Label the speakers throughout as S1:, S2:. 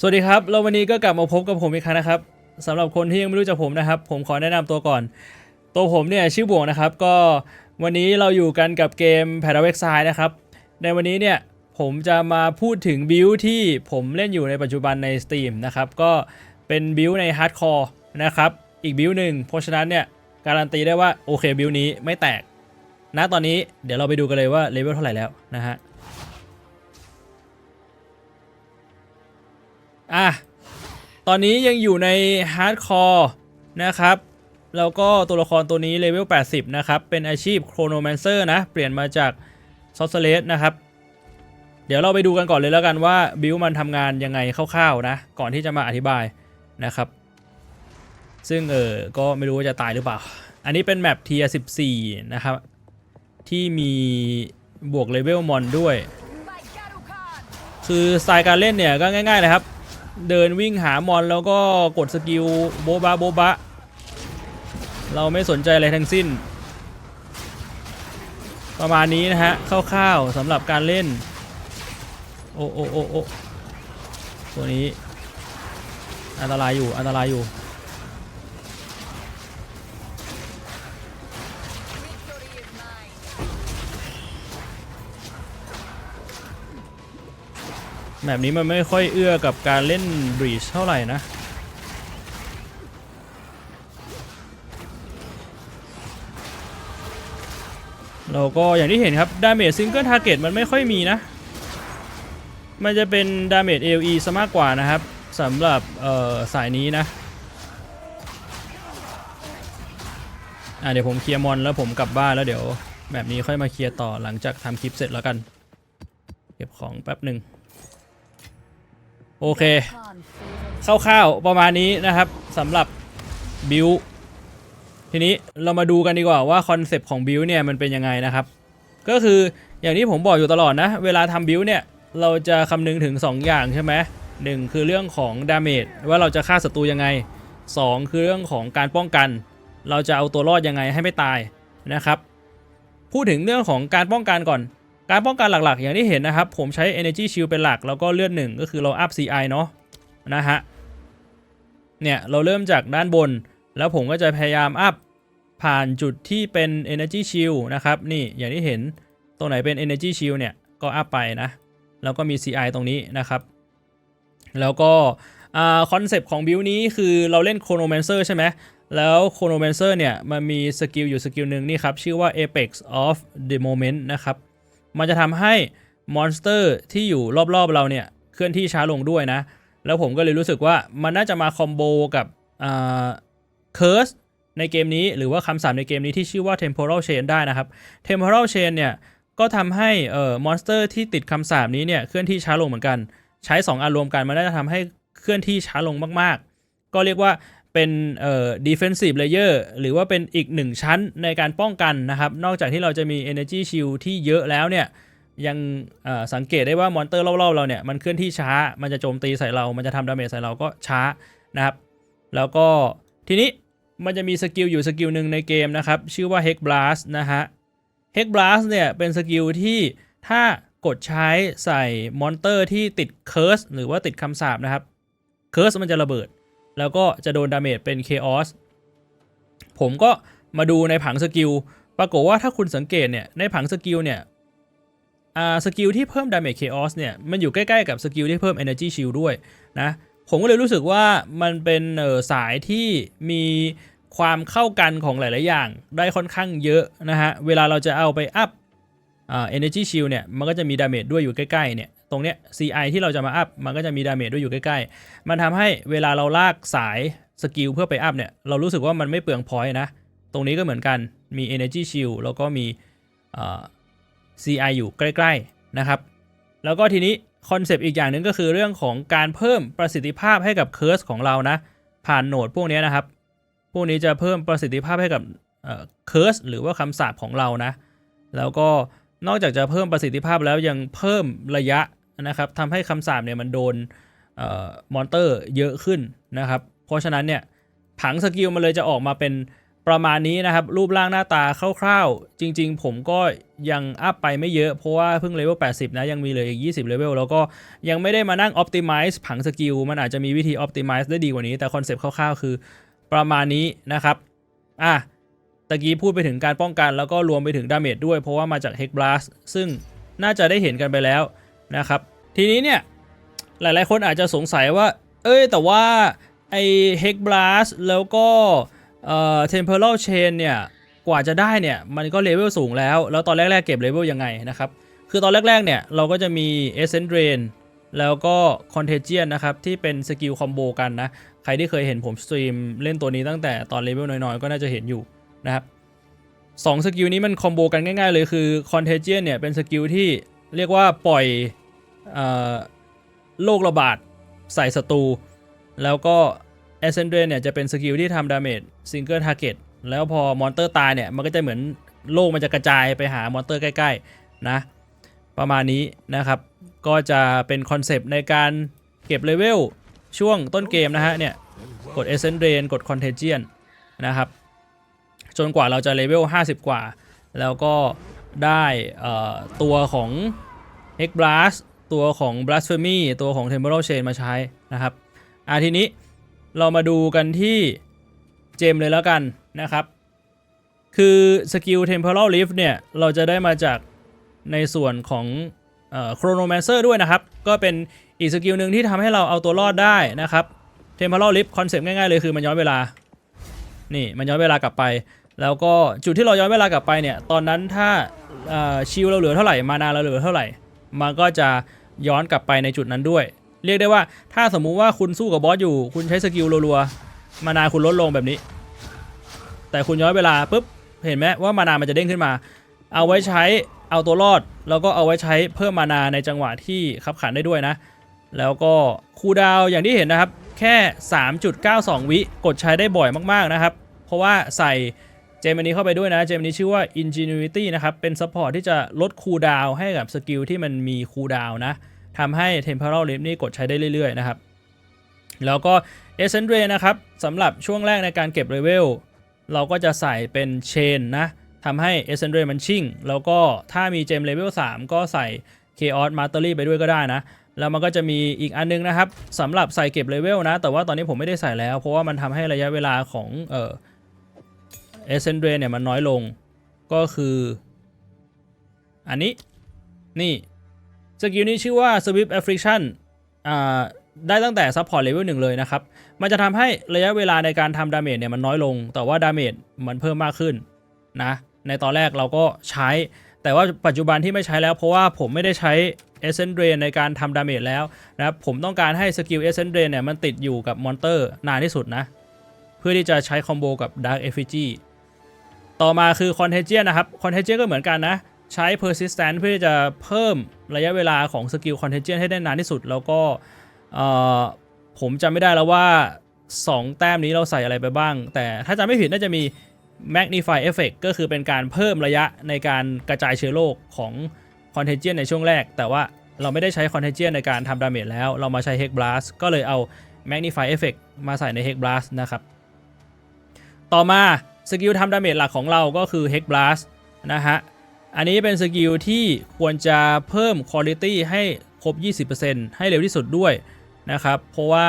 S1: สวัสดีครับแล้ววันนี้ก็กลับมาพบกับผมอีกครั้งนะครับสำหรับคนที่ยังไม่รู้จักผมนะครับ ผมขอแนะนำตัวก่อน ตัวผมเนี่ยชื่อบวงนะครับ ก็วันนี้เราอยู่กันกับเกม p a r a v e x i d e นะครับ ในวันนี้เนี่ยผมจะมาพูดถึงบิลที่ผมเล่นอยู่ในปัจจุบันใน Steam นะครับ ก็เป็นบิลใน Hardcore นะครับ อีกบิลหนึ่งเพราะฉะนั้นเนี่ยการันตีได้ว่าโอเคบิลนี้ไม่แตกณตอนนี้เดี๋ยวเราไปดูกันเลยว่าเลเวลเท่าไหร่แล้วนะฮะ อะตอนนี้ยังอยู่ในฮาร์ดคอร์นะครับแล้วก็ตัวละครตัวนี้เลเวล 80 นะครับ เป็นอาชีพโครโนแมนเซอร์นะ เปลี่ยนมาจากซอสเลสนะครับ เดี๋ยวเราไปดูกันก่อนเลยแล้วกันว่าบิลมันทำงานยังไงคร่าวๆนะ ก่อนที่จะมาอธิบายนะครับ ซึ่งเออก็ไม่รู้ว่าจะตายหรือเปล่า อันนี้เป็นแมปเทีย14 นะครับ ที่มีบวกเลเวลมอนด้วย คือสไตล์การเล่นเนี่ยก็ง่ายๆเลยครับ เดินวิ่งหามอนแล้วก็กดสกิลโบบะโบบะ เราไม่สนใจอะไรทั้งสิ้น ประมาณนี้นะฮะคร่าวๆสำหรับการเล่น โอ้โอ้โอ้โอ้ตัวนี้อันตรายอยู่อันตรายอยู่ แบบนี้มันไม่ค่อยเอื้อกับการเล่นบรีชเท่าไหร่นะเราก็อย่างที่เห็นครับดาเมจซิงเกิลทาร์เก็ตมันไม่ค่อยมีนะ มันจะเป็นดาเมจ AOE ซะมากกว่านะครับสำหรับสายนี้นะอะเดี๋ยวผมเคลียร์มอนแล้วผมกลับบ้านแล้วเดี๋ยวแบบนี้ค่อยมาเคลียร์ต่อหลังจากทำคลิปเสร็จแล้วกัน เก็บของแป๊บหนึ่ง โอเคคร่าวๆประมาณนี้นะครับสำหรับบิวทีนี้เรามาดูกันดีกว่าว่าคอนเซปต์ของบิวเนี่ยมันเป็นยังไงนะครับ ก็คืออย่างที่ผมบอกอยู่ตลอดนะ เวลาทำบิวเนี่ยเราจะคำนึงถึง 2 อย่างใช่ไหมหนึ่งคือเรื่องของดาเมจว่าเราจะฆ่าศัตรูยังไง 2 คือเรื่องของการป้องกัน เราจะเอาตัวรอดยังไงให้ไม่ตายนะครับ พูดถึงเรื่องของการป้องกันก่อน การป้องกันหลักๆ อย่างที่เห็นนะครับ ผมใช้ Energy Shield เป็นหลัก แล้วก็เลือดหนึ่งก็คือเราอัพ CI เนาะนะฮะเนี่ยเราเริ่มจากด้านบน แล้วผมก็จะพยายามอัพผ่านจุดที่เป็น Energy Shield นะครับ นี่อย่างที่เห็นตรงไหนเป็น Energy Shield เนี่ยก็อัพไปนะ แล้วก็มี CI ตรงนี้นะครับ แล้วก็คอนเซปต์ของบิลนี้คือเราเล่น Chronomancer ใช่ไหมแล้ว Chronomancer เนี่ยมันมีสกิลอยู่สกิลหนึ่งนี่ครับ ชื่อว่า Apex of the Moment นะครับ มันจะทำให้มอนสเตอร์ที่อยู่รอบๆเราเนี่ยเคลื่อนที่ช้าลงด้วยนะ แล้วผมก็เลยรู้สึกว่ามันน่าจะมาคอมโบกับเคิร์สในเกมนี้หรือว่าคำสั่งในเกมนี้ที่ชื่อว่า temporal chain ได้นะครับ temporal chain เนี่ยก็ทำให้เอ่อมอนสเตอร์ที่ติดคำสาปนี้เนี่ยเคลื่อนที่ช้าลงเหมือนกัน ใช้ 2อันรวมกันมันน่าจะทำให้เคลื่อนที่ช้าลงมากๆ ก็เรียกว่า เป็นเอ่อ defensive layer หรือว่าเป็นอีกหนึ่งชั้นในการป้องกันนะครับ นอกจากที่เราจะมี energy shield ที่เยอะแล้วเนี่ยยังสังเกตได้ว่ามอนเตอร์รอบๆเราเนี่ยมันเคลื่อนที่ช้า มันจะโจมตีใส่เรา มันจะทำดาเมจใส่เราก็ช้านะครับ แล้วก็ทีนี้มันจะมีสกิลอยู่สกิลหนึ่งในเกมนะครับ ชื่อว่า Hex Blast นะฮะ Hex Blast เนี่ยเป็นสกิลที่ถ้ากดใช้ใส่มอนเตอร์ที่ติดเคิร์สหรือว่าติดคำสาปนะครับเคิร์สมันจะระเบิด แล้วก็จะโดนดาเมจเป็น Chaos ผมก็มาดูในผังสกิลปรากฏว่าถ้าคุณสังเกตเนี่ยในผังสกิลเนี่ยอ่าสกิลที่เพิ่ม Damage Chaos เนี่ยมันอยู่ใกล้ๆกับสกิลที่เพิ่ม Energy Shield ด้วยนะผมก็เลยรู้สึกว่ามันเป็นสายที่มีความเข้ากันของหลาย ๆ อย่างได้ค่อนข้างเยอะนะฮะ เวลาเราจะเอาไปอัพอ่า Energy Shield เนี่ย มันก็จะมีดาเมจด้วยอยู่ใกล้ ๆ เนี่ย ตรงเนี้ย CI ที่เราจะมาอัพมันก็จะมีดาเมจด้วยอยู่ใกล้ๆ มันทำให้เวลาเราลากสายสกิลเพื่อไปอัพเนี่ยเรารู้สึกว่ามันไม่เปลืองพอยต์นะ ตรงนี้ก็เหมือนกันมี Energy Shield แล้วก็มีอ่า CI อยู่ใกล้ๆนะครับ แล้วก็ทีนี้คอนเซปต์อีกอย่างหนึ่งก็คือเรื่องของการเพิ่มประสิทธิภาพให้กับเคิร์สของเรานะ ผ่านโหนดพวกนี้นะครับ พวกนี้จะเพิ่มประสิทธิภาพให้กับเคิร์สหรือว่าคำสาปของเรานะ แล้วก็นอกจากจะเพิ่มประสิทธิภาพแล้วยังเพิ่มระยะ นะครับทำให้คำสาปเนี่ยมันโดนออมอนเตอร์เยอะขึ้นนะครับ เพราะฉะนั้นเนี่ยผังสกิลมันเลยจะออกมาเป็นประมาณนี้นะครับ รูปร่างหน้าตาคร่าวๆ จริง ๆ ผมก็ยังอัพไปไม่เยอะ เพราะว่าเพิ่งเลเวล 80 นะ ยังมีเหลืออีก 20 เลเวล แล้วก็ยังไม่ได้มานั่ง optimize ผังสกิล มันอาจจะมีวิธี optimize ได้ดีกว่านี้ แต่คอนเซปต์คร่าวๆ คือประมาณนี้นะครับ อะตะกี้พูดไปถึงการป้องกัน แล้วก็รวมไปถึงดาเมจด้วย เพราะว่ามาจาก Hex Blast ซึ่งน่าจะได้เห็นกันไปแล้ว นะครับ ทีนี้เนี่ย หลายๆคนอาจจะสงสัยว่า เอ้ย แต่ว่า ไอ้ Hex Blast แล้วก็เอ่อ Temporal Chain เนี่ย กว่าจะได้เนี่ย มันก็เลเวลสูงแล้ว แล้วตอนแรก ๆ เก็บเลเวลยังไงนะครับ คือตอนแรก ๆ เนี่ย เราก็จะมี Essence Drain แล้วก็ Contagion นะครับ ที่เป็นสกิลคอมโบกันนะ ใครที่เคยเห็นผมสตรีมเล่นตัวนี้ตั้งแต่ตอนเลเวลน้อย ๆ ก็น่าจะเห็นอยู่นะครับสองสกิลนี้มันคอมโบกันง่าย ๆ เลยคือ Contagion เนี่ยเป็นสกิลที่ เรียกว่าปล่อยอโรคระบาดใส่ศัตรู แล้วก็ a s c e n d r a n เนี่ยจะเป็นสกิลที่ทำดาเมจซิงเกิลทาร์เก็ตแล้วพอมอนเตอร์ตายเนี่ย มันก็จะเหมือนโลกมันจะกระจายไปหามอนเตอร์ใกล้ ๆ นะ ประมาณนี้นะครับ ก็จะเป็นคอนเซปต์ในการเก็บเลเวลช่วงต้นเกมนะฮะเนี่ย กด a s c e n d r a n กด Contagion นะครับ จนกว่าเราจะเลเวล 50 กว่า แล้วก็ ได้ตัวของ Hex Blast ตัวของ Blasphemy ตัวของ Temporal Chain มาใช้นะครับอะทีนี้เรามาดูกันที่เจมเลยแล้วกันนะครับ คือสกิล Temporal Rift เนี่ย เราจะได้มาจากในส่วนของเอ่อ Chronomancer ด้วยนะครับ ก็เป็นอีกสกิลหนึ่งที่ทำให้เราเอาตัวรอดได้นะครับ Temporal Rift คอนเซปต์ง่ายๆเลยคือมันย้อนเวลา นี่มันย้อนเวลากลับไป แล้วก็จุดที่เราย้อนเวลากลับไปเนี่ย ตอนนั้นถ้าชิลเราเหลือเท่าไหร่ มานาเราเหลือเท่าไหร่ มันก็จะย้อนกลับไปในจุดนั้นด้วย เรียกได้ว่าถ้าสมมุติว่าคุณสู้กับบอสอยู่ คุณใช้สกิลรัวๆ มานาคุณลดลงแบบนี้ แต่คุณย้อนเวลาปุ๊บ เห็นไหมว่ามานามันจะเด้งขึ้นมา เอาไว้ใช้เอาตัวรอด แล้วก็เอาไว้ใช้เพิ่มมานาในจังหวะที่ขับขันได้ด้วยนะ แล้วก็คูดาวอย่างที่เห็นนะครับ แค่ 3.92 วิ กดใช้ได้บ่อยมากๆนะครับ เพราะว่าใส่ เจมอันนี้เข้าไปด้วยนะ เจมอันนี้ชื่อว่า Ingenuity นะครับ เป็นซัพพอร์ตที่จะลดคูลดาวให้กับสกิลที่มันมีคูลดาวนะทำให้ Temporal Rift นี่กดใช้ได้เรื่อยๆนะครับ แล้วก็ e s s e n d r a นะครับสำหรับช่วงแรกในการเก็บเลเวลเราก็จะใส่เป็นเชนนะทำให้ e s s e n d r a มันชิ่ง แล้วก็ถ้ามีเจมเลเวล3ก็ใส่ Chaos Mastery ไปด้วยก็ได้นะแล้วมันก็จะมีอีกอันนึงนะครับสำหรับใส่เก็บเลเวลนะ แต่ว่าตอนนี้ผมไม่ได้ใส่แล้ว เพราะว่ามันทำให้ระยะเวลาของเอ่อ e s s e n d r a เนี่ยมันน้อยลงก็คือ อันนี้ นี่ สกิลนี้ชื่อว่า Swift Affliction อ่าได้ตั้งแต่ Support Level 1เลยนะครับ มันจะทำให้ระยะเวลาในการทำดาเมจเนี่ยมันน้อยลง แต่ว่าดาเมจมันเพิ่มมากขึ้นนะ ในตอนแรกเราก็ใช้ แต่ว่าปัจจุบันที่ไม่ใช้แล้ว เพราะว่าผมไม่ได้ใช้ e s s e n d r a ในการทำดาเมจแล้วนะครับ ผมต้องการให้สกิล e s s e n d r a เนี่ยมันติดอยู่กับมอนเตอร์นานที่สุดนะ เพื่อที่จะใช้คอมโบกับ Dark Effigy ต่อมาคือ Contagion นะครับ Contagion ก็เหมือนกันนะ ใช้ Persistent เพื่อจะเพิ่มระยะเวลาของสกิล Contagion ให้ได้นานที่สุด แล้วก็ผมจำไม่ได้แล้วว่า 2 แต้มนี้เราใส่อะไรไปบ้าง แต่ถ้าจำไม่ผิดน่าจะมี Magnify Effect ก็คือเป็นการเพิ่มระยะในการกระจายเชื้อโรคของ Contagion ในช่วงแรก แต่ว่าเราไม่ได้ใช้ Contagion ในการทำดาเมจแล้ว เรามาใช้ Hex Blast ก็เลยเอา Magnify Effect มาใส่ใน Hex Blast นะครับ ต่อมา สกิลทำดาเมจหลักของเราก็คือ Hex Blast นะฮะ อันนี้เป็นสกิลที่ควรจะเพิ่มคุณภาพให้ครบ 20%ให้เร็วที่สุดด้วยนะครับ เพราะว่า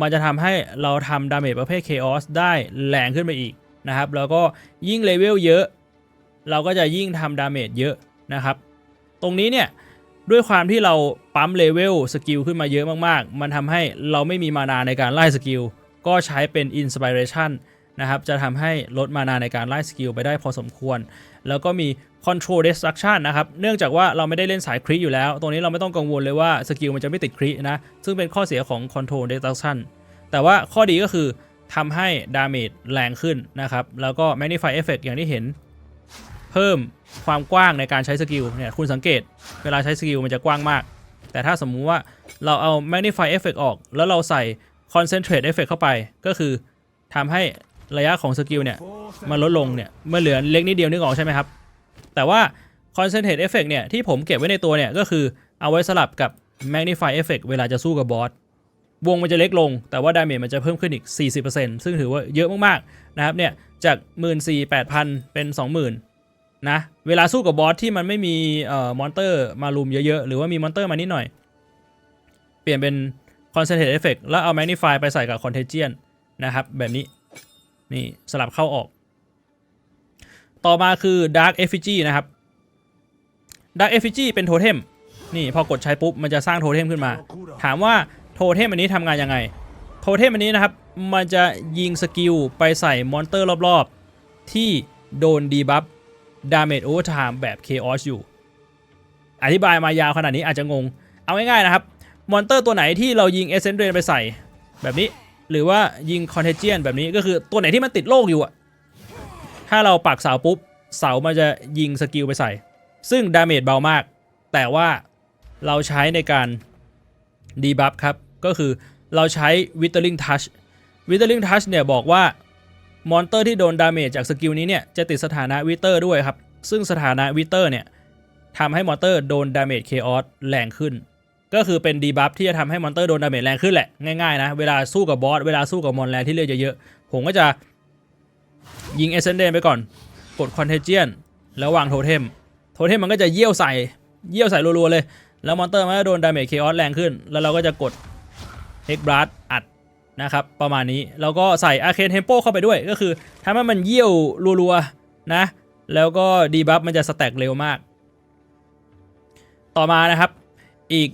S1: มันจะทำให้เราทำดาเมจประเภท Chaos ได้แรงขึ้นไปอีกนะครับ แล้วก็ยิ่งเลเวลเยอะ เราก็จะยิ่งทำดาเมจเยอะนะครับ ตรงนี้เนี่ยด้วยความที่เราปั๊มเลเวลสกิลขึ้นมาเยอะมากๆ มันทำให้เราไม่มีมานาในการไล่สกิล ก็ใช้เป็น Inspiration น นะครับจะทำให้ลดมานาในการไล่สกิลไปได้พอสมควร แล้วก็มี Control Destruction นะครับ เนื่องจากว่าเราไม่ได้เล่นสายคริอยู่แล้ว ตรงนี้เราไม่ต้องกังวลเลยว่าสกิลมันจะไม่ติดครินะ ซึ่งเป็นข้อเสียของ Control Destruction แต่ว่าข้อดีก็คือทำให้ดาเมจแรงขึ้นนะครับ แล้วก็ Magnify Effect อย่างที่เห็น เพิ่มความกว้างในการใช้สกิลเนี่ยคุณสังเกต เวลาใช้สกิลมันจะกว้างมาก แต่ถ้าสมมุติว่าเราเอา Magnify Effect ออก แล้วเราใส่ Concentrate Effect เข้าไป ก็คือทำให้ ระยะของสกิลเนี่ยมันลดลงเนี่ยเมื่อเหลือเล็กนิดเดียวนึกออกใช่ไหมครับ แต่ว่า concentrate effect เนี่ยที่ผมเก็บไว้ในตัวเนี่ยก็คือเอาไว้สลับกับ magnify effect เวลาจะสู้กับบอสวงมันจะเล็กลง แต่ว่าดาเมจมันจะเพิ่มขึ้นอีก 40%ซึ่งถือว่าเยอะมากๆนะครับเนี่ยจาก 14,800 เป็น 20,000นะเวลาสู้กับบอสที่มันไม่มีเอ่อมอนเตอร์มาลุมเยอะๆ หรือว่ามีมอนเตอร์มานิดหน่อย เปลี่ยนเป็น Concentrate Effect แล้วเอา Magnify ไปใส่กับ Contagion นะครับแบบนี้ นี่สลับเข้าออก ต่อมาคือ Dark Effigy นะครับ Dark Effigy เป็นโทเทมนี่พอกดใช้ปุ๊บมันจะสร้างโทเทมขึ้นมา ถามว่าโทเทมอันนี้ทำงานยังไง โทเทมอันนี้นะครับ มันจะยิงสกิลไปใส่มอนเตอร์รอบๆ ที่โดนดีบัฟดาเมจโอเวอร์ไทม์แบบ Chaos อยู่ อธิบายมายาวขนาดนี้อาจจะงง เอาง่ายๆนะครับ มอนเตอร์ตัวไหนที่เรายิงเอเซนเดรนไปใส่แบบนี้ หรือว่ายิงคอนเทเจียนแบบนี้ก็คือตัวไหนที่มันติดโลกอยู่อะถ้าเราปักเสาปุ๊บ เสามันจะยิงสกิลไปใส่ ซึ่งดาเมจเบามาก แต่ว่าเราใช้ในการดีบัฟครับ ก็คือเราใช้ Withering Touch Withering Touch เนี่ยบอกว่ามอนเตอร์ที่โดนดาเมจจากสกิลนี้เนี่ยจะติดสถานะวิเตอร์ด้วยครับ ซึ่งสถานะวิเตอร์เนี่ยทำให้มอนเตอร์โดนดาเมจเคออสแรงขึ้น ก็คือเป็นดีบัฟที่จะทำให้มอนเตอร์โดนดาเมจแรงขึ้นแหละง่ายๆนะ เวลาสู้กับบอส เวลาสู้กับมอนแรงที่เลือดเยอะๆผมก็จะยิงเอเซนเดนไปก่อน กดคอนเทเจียนแล้ววางโทเทม โทเทมมันก็จะเยี่ยวใส่เยี่ยวใส่รัวๆเลย แล้วมอนเตอร์มันก็โดนดาเมจเคออสแรงขึ้น แล้วเราก็จะกดเฮกบลัดอัดนะครับประมาณนี้แล้วก็ใส่อาเคนเทมโปเข้าไปด้วยก็คือทำให้มันเยี่ยวรัวๆนะแล้วก็ดีบัฟมันจะสแต็กเร็วมาก ต่อมานะครับอีก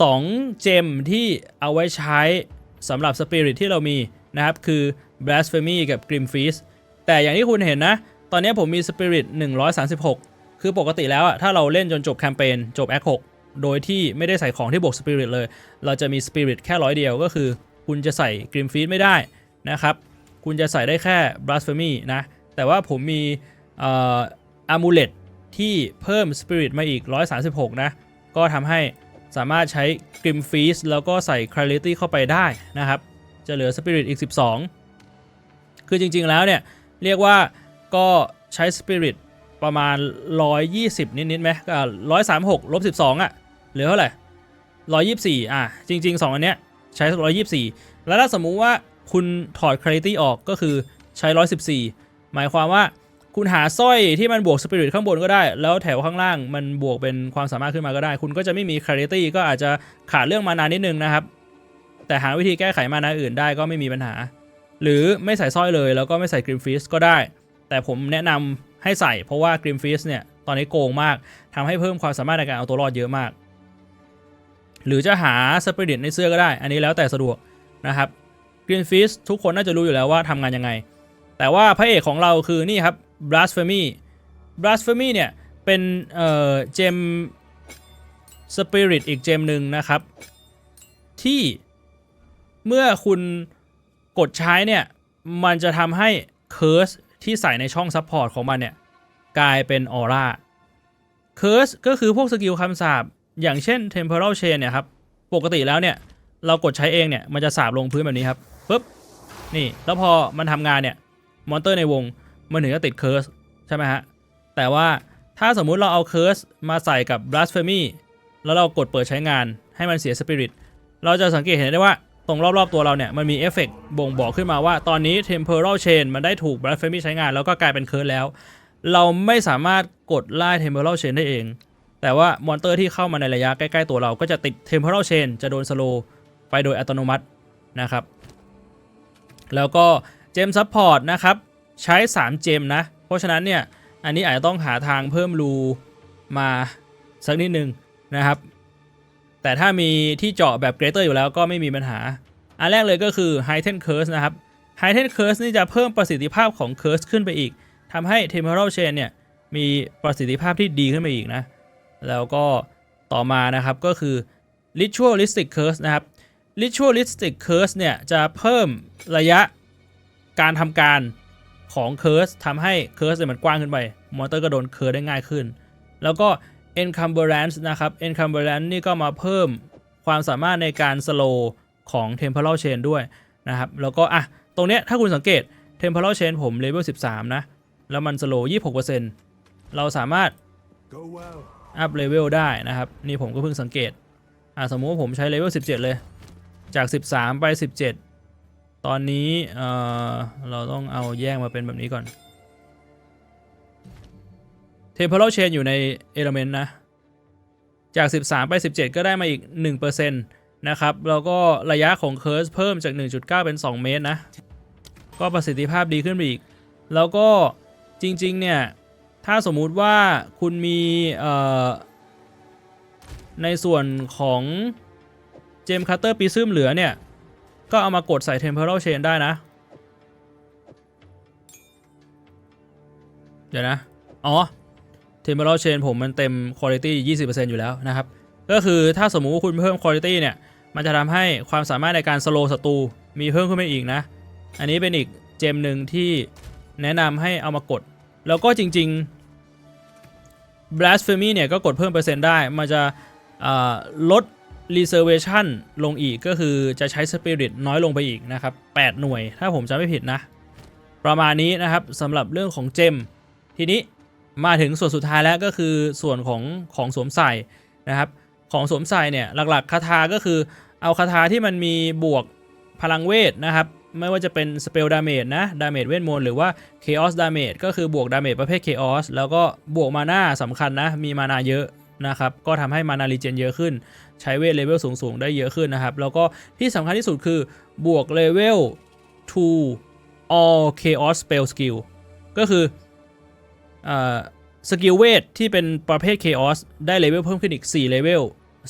S1: สองเจมที่เอาไว้ใช้สำหรับสปิริตที่เรามีนะครับ คือ blasphemy กับ grim feast แต่อย่างที่คุณเห็นนะ ตอนนี้ผมมีสปิริต136 คือปกติแล้วอะถ้าเราเล่นจนจบแคมเปญจบแอค6โดยที่ไม่ได้ใส่ของที่บวกสปิริตเลย เราจะมีสปิริตแค่ร้อยเดียวก็คือ คุณจะใส่ grim feast ไม่ได้นะครับ คุณจะใส่ได้แค่ blasphemy นะ แต่ว่าผมมีเอ่อ amulet ที่เพิ่ม Spirit มาอีก 136 นะ ก็ทำให้ สามารถใช้ Grim Feast แล้วก็ใส่ Clarity เข้าไปได้นะครับ จะเหลือ Spirit อีก 12 คือจริงๆแล้วเนี่ย เรียกว่าก็ใช้ Spirit ประมาณ 120 นิดๆไหมก็136ลบ12 อะ เหลือเท่าไหร่ 124 อะ จริง ๆ 2 อันเนี้ยใช้ 124 แล้วถ้าสมมุติว่าคุณถอด Clarity ออกก็คือใช้ 114 หมายความว่า คุณหาสร้อยที่มันบวกสปิริตข้างบนก็ได้ แล้วแถวข้างล่างมันบวกเป็นความสามารถขึ้นมาก็ได้ คุณก็จะไม่มี clarity ก็อาจจะขาดเรื่องมานานิดนึงนะครับ แต่หาวิธีแก้ไขมานาอื่นได้ก็ไม่มีปัญหา หรือไม่ใส่สร้อยเลยแล้วก็ไม่ใส่ Grim Feast ก็ได้ แต่ผมแนะนำให้ใส่เพราะว่า Grim Feast เนี่ยตอนนี้โกงมากทำให้เพิ่มความสามารถในการเอาตัวรอดเยอะมาก หรือจะหาสปิริตในเสื้อก็ได้ อันนี้แล้วแต่สะดวกนะครับ Green Feast ทุกคนน่าจะรู้อยู่แล้วว่าทำงานยังไง แต่ว่าพระเอกของเราคือนี่ครับ blasphemy blasphemy เนี่ย เป็นเอ่อเจม spirit อีกเจมหนึ่งนะครับ ที่เมื่อคุณกดใช้เนี่ย มันจะทำให้ curse ที่ใส่ในช่อง support ของมันเนี่ย กลายเป็นออร่า curse ก็คือพวกสกิลคำสาปอย่างเช่น temporal chain เนี่ยครับ ปกติแล้วเนี่ย เรากดใช้เองเนี่ย มันจะสาบลงพื้นแบบนี้ครับปุ๊บนี่ แล้วพอมันทำงานเนี่ย มอนเตอร์ในวง มันถึงจะติดเคิร์สใช่ไหมฮะ แต่ว่าถ้าสมมุติเราเอาเคิร์สมาใส่กับ blasphemy แล้วเรากดเปิดใช้งานให้มันเสียสปิริตเราจะสังเกตเห็นได้ว่าตรงรอบ ๆ ตัวเราเนี่ย มันมีเอฟเฟกต์บ่งบอกขึ้นมาว่าตอนนี้ temporal chain มันได้ถูก blasphemy ใช้งาน แล้วก็กลายเป็นเคิร์สแล้ว เราไม่สามารถกดไล่ temporal chain ได้เอง แต่ว่ามอนเตอร์ที่เข้ามาในระยะใกล้ ๆ ตัวเราก็จะติด temporal chain จะโดนสโลไปโดยอัตโนมัตินะครับ แล้วก็เจมซัพพอร์ตนะครับ ใช้ 3 เจมนะ เพราะฉะนั้นเนี่ยอันนี้อาจจะต้องหาทางเพิ่มรูมาสักนิดนึงนะครับ แต่ถ้ามีที่เจาะแบบเกรเตอร์อยู่แล้วก็ไม่มีปัญหา อันแรกเลยก็คือ h i g h t e n Curse นะครับ h i g h t e n Curse นี่จะเพิ่มประสิทธิภาพของ Curse ขึ้นไปอีกทำให้ Temporal Chain เนี่ยมีประสิทธิภาพที่ดีขึ้นไปอีกนะ แล้วก็ต่อมานะครับก็คือ Ritualistic Curse นะครับ Ritualistic Curse เนี่ยจะเพิ่มระยะการทำการ ของเคิร์สทำให้เคิร์สเนี่ยมันกว้างขึ้นไป มอนเตอร์ก็โดนเคิร์สได้ง่ายขึ้น แล้วก็ encumbrance นะครับ encumbrance นี่ก็มาเพิ่มความสามารถในการสโลของ temporal chain ด้วยนะครับ แล้วก็อะตรงเนี้ยถ้าคุณสังเกต temporal chain ผมเลเวล13 นะ แล้วมันสโล26%เราสามารถอัพเลเวลได้นะครับ นี่ผมก็เพิ่งสังเกตอะสมมุติว่าผมใช้เลเวล17 เลย จาก 13 ไป 17 ตอนนี้เเราต้องเอาแยกมาเป็นแบบนี้ก่อน Temporal Chain อยู่ใน Element นะ จาก 13 ไป 17 ก็ได้มาอีก 1%นะครับ แล้วก็ระยะของ Curse เพิ่มจาก 1.9 เป็น 2 เมตรนะ ก็ประสิทธิภาพดีขึ้นไปอีก แล้วก็จริง ๆ เนี่ย ถ้าสมมุติว่าคุณมีในส่วนของเจมคัตเตอร์ปีซึมเหลือเนี่ย ก็เอามากดใส่ Temporal Chain ได้นะ เดี๋ยวนะ อ๋อ Temporal Chain ผมมันเต็ม Quality 20%อยู่แล้วนะครับ ก็คือถ้าสมมุติว่าคุณเพิ่ม Quality เนี่ย มันจะทำให้ความสามารถในการ slow ศัตรูมีเพิ่มขึ้นไปอีกนะ อันนี้เป็นอีกเจมหนึ่งที่แนะนำให้เอามากด แล้วก็จริง ๆ blasphemy เนี่ยก็กดเพิ่มเปอร์เซ็นต์ได้ มันจะลด reservation ลงอีกก็คือจะใช้ spirit น้อยลงไปอีกนะครับ 8 หน่วยถ้าผมจำไม่ผิดนะ ประมาณนี้นะครับสำหรับเรื่องของเจม ทีนี้มาถึงส่วนสุดท้ายแล้วก็คือส่วนของของสวมใส่นะครับ ของสวมใส่เนี่ยหลักๆคาถาก็คือเอาคาถาที่มันมีบวกพลังเวทนะครับ ไม่ว่าจะเป็น Spell Damage นะ Damage เวทมนต์หรือว่า Chaos Damage ก็คือบวก Damage ประเภท Chaos แล้วก็บวกมานาสำคัญนะ มีมานาเยอะนะครับ ก็ทำให้มานารีเจนเยอะขึ้น ใช้เวทเลเวลสูงๆ ได้เยอะขึ้นนะครับ แล้วก็ที่สำคัญที่สุดคือบวกเลเวล to all Chaos Spell Skill ก็คืออสกิลเวทที่เป็นประเภท Chaos ได้เลเวลเพิ่มขึ้นอีก 4 เลเวล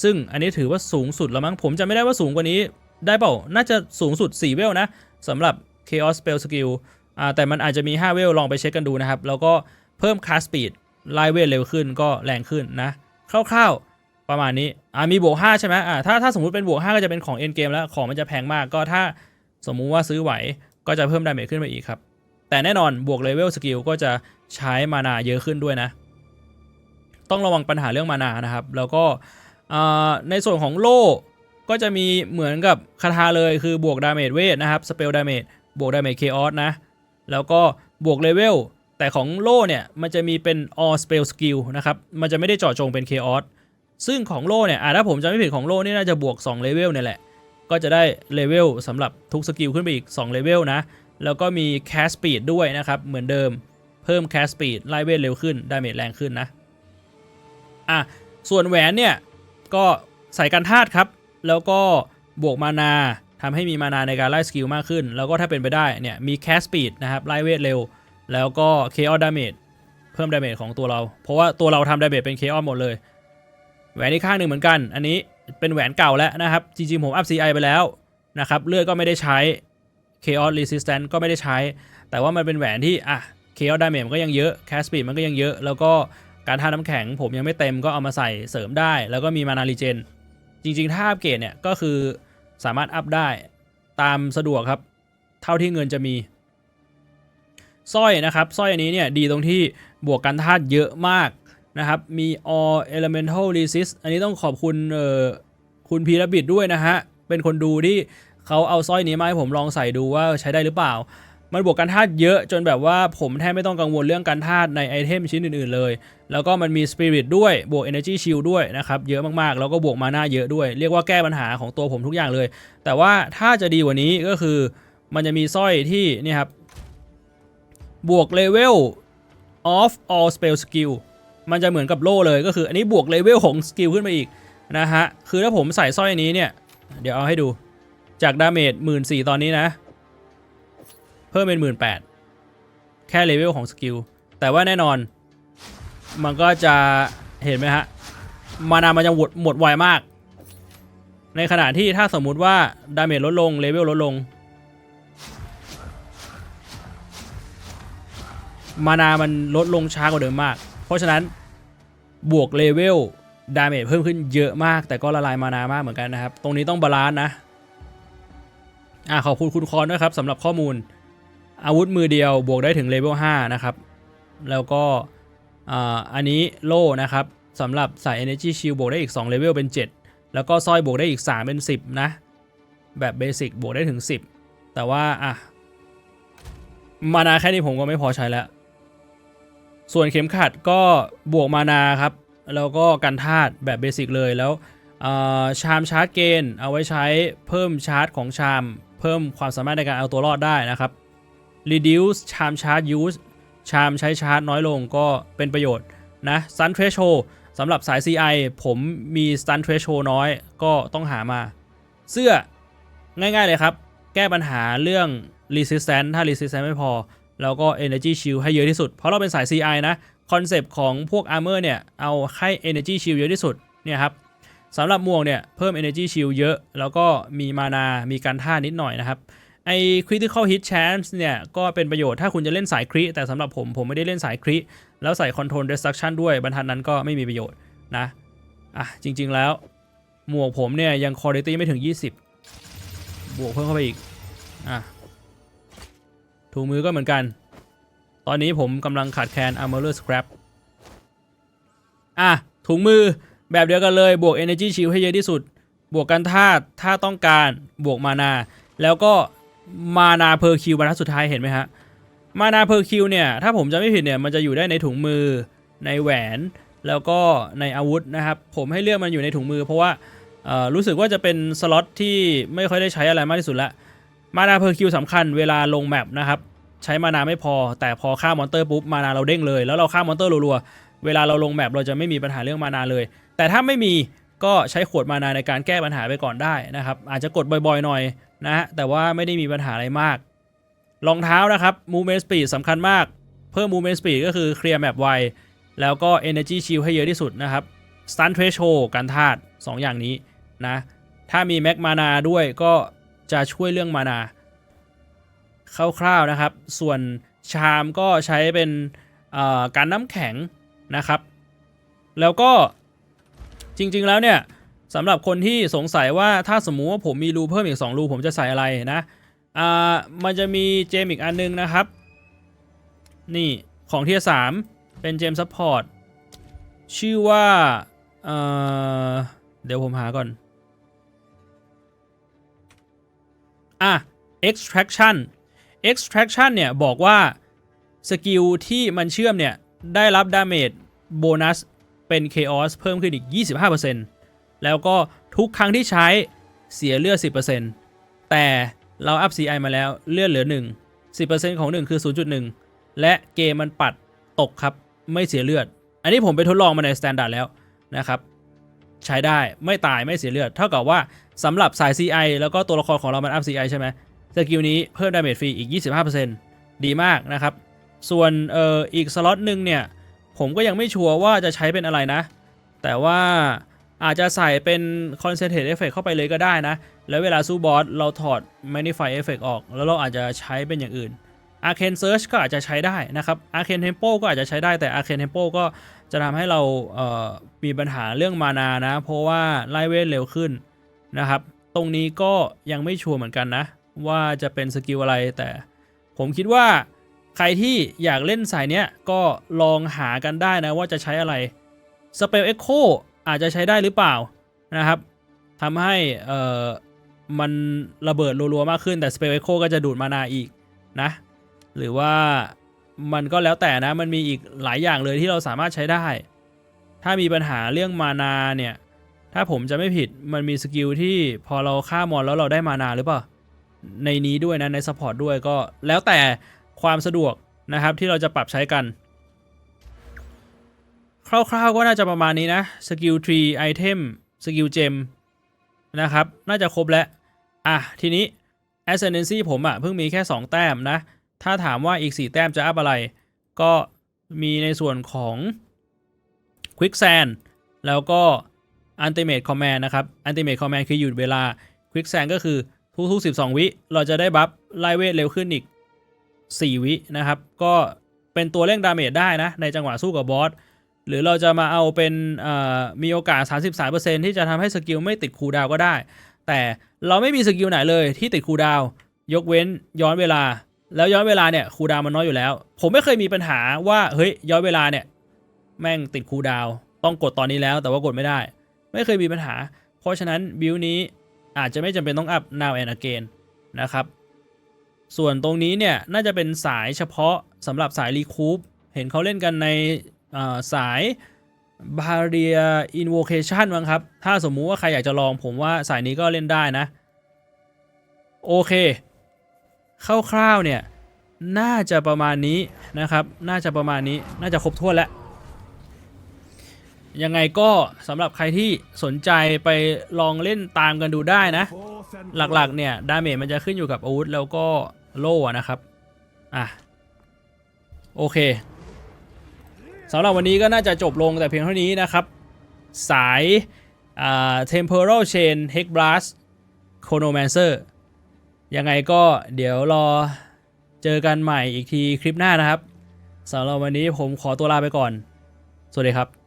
S1: ซึ่งอันนี้ถือว่าสูงสุดแล้วมั้ง ผมจะไม่ได้ว่าสูงกว่านี้ได้เปล่า น่าจะสูงสุด 4 เวลนะสำหรับ Chaos Spell Skill แต่มันอาจจะมี 5 เวล ลองไปเช็คกันดูนะครับ แล้วก็เพิ่ม Cast Speed ไล่เวทเร็วขึ้นก็แรงขึ้นนะ คร่าวๆ ประมาณนี้อ่ามีบวก5ใช่ไหมอ่าถ้าถ้าสมมติเป็นบวก5ก็จะเป็นของ End Game แล้วของมันจะแพงมากก็ถ้าสมมุติว่าซื้อไหวก็จะเพิ่มดาเมจขึ้นไปอีกครับ แต่แน่นอนบวกเลเวลสกิลก็จะใช้มานาเยอะขึ้นด้วยนะ ต้องระวังปัญหาเรื่องมานานะครับ แล้วก็อ่าในส่วนของโล่ก็จะมีเหมือนกับคาถาเลยคือบวกดาเมจเวทนะครับสเปลดาเมจบวกดาเมจเคออสนะแล้วก็บวกเลเวลแต่ของโล่เนี่ยมันจะมีเป็น all spell skill นะครับมันจะไม่ได้เจาะจงเป็น chaos ซึ่งของโล่เนี่ยถ้าผมจำไม่ผิดของโล่นี่น่าจะบวก2เลเวลเนี่ยแหละ ก็จะได้เลเวลสำหรับทุกสกิลขึ้นไปอีก2เลเวลนะ แล้วก็มี cast speed ด้วยนะครับ เหมือนเดิมเพิ่ม cast speed ไล่เวทเร็วขึ้นดาเมจแรงขึ้นนะอะส่วนแหวนเนี่ย ก็ใส่กันธาตุครับ แล้วก็บวกมานาทำให้มีมานาในการไล่สกิลมากขึ้น แล้วก็ถ้าเป็นไปได้เนี่ยมี cast speed นะครับไล่เวทเร็ว แล้วก็ chaos damage เพิ่ม damage ของตัวเรา เพราะว่าตัวเราทำ damage เป็น chaos หมดเลย แหวนอีกข้างหนึ่งเหมือนกัน อันนี้เป็นแหวนเก่าแล้วนะครับ จริงๆ ผมอัพ CI ไปแล้วนะครับ เลือดก็ไม่ได้ใช้ chaos resistance ก็ไม่ได้ใช้ แต่ว่ามันเป็นแหวนที่อะ chaos damage มันก็ยังเยอะ cast speed มันก็ยังเยอะ แล้วก็การทาน้ำแข็งผมยังไม่เต็มก็เอามาใส่เสริมได้ แล้วก็มีมานารีเจน จริงๆ ถ้าอัพเกรดเนี่ยก็คือสามารถอัพได้ตามสะดวกครับ เท่าที่เงินจะมีสร้อยนะครับสร้อยอันนี้เนี่ยดีตรงที่บวกกันธาตุเยอะมาก นะครับมี all elemental resist อันนี้ต้องขอบคุณเอ่อคุณพีระบิดด้วยนะฮะ เป็นคนดูที่เขาเอาสร้อยนี้มาให้ผมลองใส่ดูว่าใช้ได้หรือเปล่า มันบวกกันธาตุเยอะจนแบบว่าผมแทบไม่ต้องกังวลเรื่องกันธาตุในไอเทมชิ้นอื่นๆเลย แล้วก็มันมี Spirit ด้วยบวก Energy Shield ด้วยนะครับ เยอะมากๆ แล้วก็บวกมานาเยอะด้วย เรียกว่าแก้ปัญหาของตัวผมทุกอย่างเลย แต่ว่าถ้าจะดีกว่านี้ก็คือมันจะมีสร้อยที่นี่ครับบวกเลเวล of all spell skill มันจะเหมือนกับโล่เลยก็คืออันนี้บวกเลเวลของสกิลขึ้นไปอีกนะฮะ คือถ้าผมใส่สร้อยนนี้เนี่ย เดี๋ยวเอาให้ดูจากดาเมจหมื่นสี่ตอนนี้นะ เพิ่มเป็นหมื่นแปดแค่เลเวลของสกิล แต่ว่าแน่นอน มันก็จะเห็นไหมฮะ มานามันจะหมดหมดไวมาก ในขณะที่ถ้าสมมุติว่าดาเมจลดลงเลเวลลดลง มานามันลดลงช้ากว่าเดิมมาก เพราะฉะนั้นบวกเลเวลดาเมจเพิ่มขึ้นเยอะมาก แต่ก็ละลายมานามากเหมือนกันนะครับ ตรงนี้ต้องบาลานซ์นะอ่าขอบคุณคุณคอนด้วยครับสำหรับข้อมูล อาวุธมือเดียวบวกได้ถึงเลเวล5นะครับ แล้วก็อ่าอันนี้โล่นะครับสำหรับใส่ Energy Shield บวกได้อีก2เลเวลเป็น 7 แล้วก็สร้อยบวกได้อีก 3 เป็น 10 นะ แบบเบสิกบวกได้ถึง 10 แต่ว่าอะมานาแค่นี้ผมก็ไม่พอใช้แล้ว ส่วนเข็มขัดก็บวกมานาครับ แล้วก็กันธาตุแบบเบสิกเลยแล้วชามชาร์จเกนเอาไว้ใช้เพิ่มชาร์จของชาม เพิ่มความสามารถในการเอาตัวรอดได้นะครับ reduce ชามชาร์จ use ชามใช้ชาร์จน้อยลงก็เป็นประโยชน์นะ stun threshold สำหรับสาย CI ผมมี stun threshold น้อยก็ต้องหามา เสื้อง่ายๆเลยครับ แก้ปัญหาเรื่อง resistance ถ้า resistance ไม่พอ แล้วก็ energy shield ให้เยอะที่สุด เพราะเราเป็นสาย CI นะ คอนเซปต์ของพวก armor เนี่ย เอาให้ energy shield เยอะที่สุด เนี่ยครับสำหรับหมวกเนี่ย เพิ่ม energy shield เยอะ แล้วก็มีมานา มีการท่านิดหน่อยนะครับ ไอ้ critical hit chance เนี่ย ก็เป็นประโยชน์ถ้าคุณจะเล่นสายคริ แต่สำหรับผม ผมไม่ได้เล่นสายคริ แล้วใส่ control destruction ด้วย บรรทัดนั้นก็ไม่มีประโยชน์นะ อะ จริง ๆ แล้ว หมวกผมเนี่ยยัง quality ไม่ถึง 20 บวกเพิ่มเข้าไปอีก อะ ถุงมือก็เหมือนกัน ตอนนี้ผมกำลังขาดแคลน armor scrap อะ ถุงมือแบบเดียวกันเลย บวก energy shield ให้เยอะที่สุด บวกกันธาตุถ้าต้องการบวกมานา แล้วก็มานาเพอร์คิวบรรทัดสุดท้ายเห็นไหมฮะ มานาเพอร์คิวเนี่ย ถ้าผมจะไม่ผิดเนี่ย มันจะอยู่ได้ในถุงมือในแหวนแล้วก็ในอาวุธนะครับ ผมให้เลือกมันอยู่ในถุงมือ เพราะว่ารู้สึกว่าจะเป็นสล็อตที่ไม่ค่อยได้ใช้อะไรมากที่สุดละ มานาเพอร์คิวสำคัญเวลาลงแมปนะครับใช้มานาไม่พอ แต่พอฆ่ามอนเตอร์ปุ๊บมานาเราเด้งเลย แล้วเราฆ่ามอนเตอร์รัวๆเวลาเราลงแมปเราจะไม่มีปัญหาเรื่องมานาเลย แต่ถ้าไม่มีก็ใช้ขวดมานาในการแก้ปัญหาไปก่อนได้นะครับ อาจจะกดบ่อยๆหน่อยนะฮะแต่ว่าไม่ได้มีปัญหาอะไรมากรองเท้านะครับ movement speed สำคัญมาก เพิ่ม movement speed ก็คือเคลียร์แมปไวแล้วก็ energy shield ให้เยอะที่สุดนะครับ stun threshold การธาตุ2อย่างนี้นะถ้ามีแม็กมานาด้วยก็ จะช่วยเรื่องมานาคร่าวๆนะครับ ส่วนชามก็ใช้เป็นการน้ำแข็งนะครับ แล้วก็จริง ๆ แล้วเนี่ยสำหรับคนที่สงสัยว่าถ้าสมมุติว่าผมมีรูเพิ่มอีก 2 รูผมจะใส่อะไรนะอ่ามันจะมีเจมอีกอันนึงนะครับ นี่ของเทียสามเป็นเจมซัพพอร์ตชื่อว่าเเดี๋ยวผมหาก่อน อะ extraction extraction เนี่ยบอกว่าสกิลที่มันเชื่อมเนี่ย ได้รับดาเมจโบนัสเป็น chaos เพิ่มขึ้นอีก 25%แล้วก็ทุกครั้งที่ใช้เสียเลือด 10%แต่เราอัพ CI มาแล้วเลือดเหลือ 1 10%ของ 1 คือ 0.1 และเกมมันปัดตกครับ ไม่เสียเลือด อันนี้ผมไปทดลองมาใน Standard แล้วนะครับ ใช้ได้ไม่ตายไม่เสียเลือด เท่ากับว่าสำหรับสาย CI แล้วก็ตัวละครของเรามันอัพ CI ใช่ไหมสกิลนี้เพิ่มดาเมจฟรีอีก 25%ดีมากนะครับ ส่วนเอ่ออีกสล็อตหนึ่งเนี่ย ผมก็ยังไม่ชัวร์ว่าจะใช้เป็นอะไรนะ แต่ว่าอาจจะใส่เป็น Concentrate Effect เข้าไปเลยก็ได้นะ แล้วเวลาสู้บอสเราถอด Magnify Effect ออก แล้วเราอาจจะใช้เป็นอย่างอื่น Arcane Search ก็อาจจะใช้ได้นะครับ Arcane Tempo ก็อาจจะใช้ได้แต่ Arcane Tempo ก็จะทำให้เราเอ่อมีปัญหาเรื่องมานานะ เพราะว่าไล่เวทเร็วขึ้นนะครับ ตรงนี้ก็ยังไม่ชัวร์เหมือนกันนะ ว่าจะเป็นสกิลอะไรแต่ผมคิดว่าใครที่อยากเล่นสายเนี้ยก็ลองหากันได้นะว่าจะใช้อะไร Spell Echo อาจจะใช้ได้หรือเปล่านะครับทำให้เอ่อมันระเบิดรัวๆมากขึ้นแต่ Spell Echo ก็จะดูดมานาอีกนะ หรือว่ามันก็แล้วแต่นะมันมีอีกหลายอย่างเลยที่เราสามารถใช้ได้ ถ้ามีปัญหาเรื่องมานาเนี่ย ถ้าผมจะไม่ผิดมันมีสกิลที่พอเราฆ่ามอนแล้วเราได้มานาหรือเปล่า ในนี้ด้วยนะในซัพพอร์ตด้วยก็แล้วแต่ความสะดวกนะครับที่เราจะปรับใช้กัน คร่าวๆก็น่าจะประมาณนี้นะสกิลทรีไอเทมสกิลเจมนะครับ น่าจะครบแล้ว อะ ทีนี้ Ascendancy ผมอะ่ะ เพิ่งมีแค่ 2 แต้มนะ ถ้าถามว่าอีก 4 แต้มจะอัพอะไร ก็มีในส่วนของ Quicksand แล้วก็ Ultimate Command นะครับ Ultimate Command คือหยุดเวลา Quicksand ก็คือทุกๆ 12 วิ เราจะได้บัฟไล่เวทเร็วขึ้นอีก 4 วินะครับ ก็เป็นตัวเร่งดาเมจได้นะ ในจังหวะสู้กับบอส หรือเราจะมาเอาเป็นเอ่อมีโอกาส 33%ที่จะทำให้สกิลไม่ติดคูดาวก็ได้ แต่เราไม่มีสกิลไหนเลยที่ติดคูดาวยกเว้นย้อนเวลา แล้วย้อนเวลาเนี่ยคูดาวมันน้อยอยู่แล้ว ผมไม่เคยมีปัญหาว่าเฮ้ยย้อนเวลาเนี่ย แม่งติดคูดาวต้องกดตอนนี้แล้วแต่ว่ากดไม่ได้ ไม่เคยมีปัญหา เพราะฉะนั้นบิลนี้อาจจะไม่จำเป็นต้องอัพ now and again นะครับ ส่วนตรงนี้เนี่ยน่าจะเป็นสายเฉพาะสำหรับสายรีคูปเห็นเขาเล่นกันในสายบาเรียอินโวเคชันมั้งครับ ถ้าสมมุติว่าใครอยากจะลองผมว่าสายนี้ก็เล่นได้นะ โอเค คร่าวๆเนี่ยน่าจะประมาณนี้นะครับ น่าจะประมาณนี้น่าจะครบถ้วนแล้ว ยังไงก็สำหรับใครที่สนใจไปลองเล่นตามกันดูได้นะ หลักๆเนี่ยดาเมจมันจะขึ้นอยู่กับอาวุธแล้วก็โล่นะครับอะโอเคสำหรับวันนี้ก็น่าจะจบลงแต่เพียงเท่านี้นะครับ สายอ่า temporal chain hex blast chronomancer ยังไงก็เดี๋ยวรอเจอกันใหม่อีกทีคลิปหน้านะครับสำหรับวันนี้ผมขอตัวลาไปก่อน สวัสดีครับ